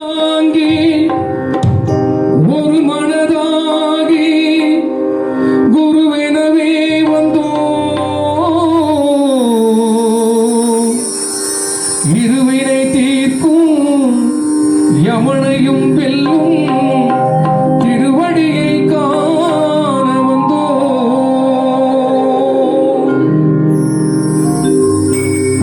தாங்கி ஒரு மனதாகி குருவெனவே வந்தோம். இருவினை தீர்க்கும் யமனையும் வெல்லும்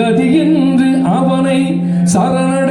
கதி என்று அவனை சரண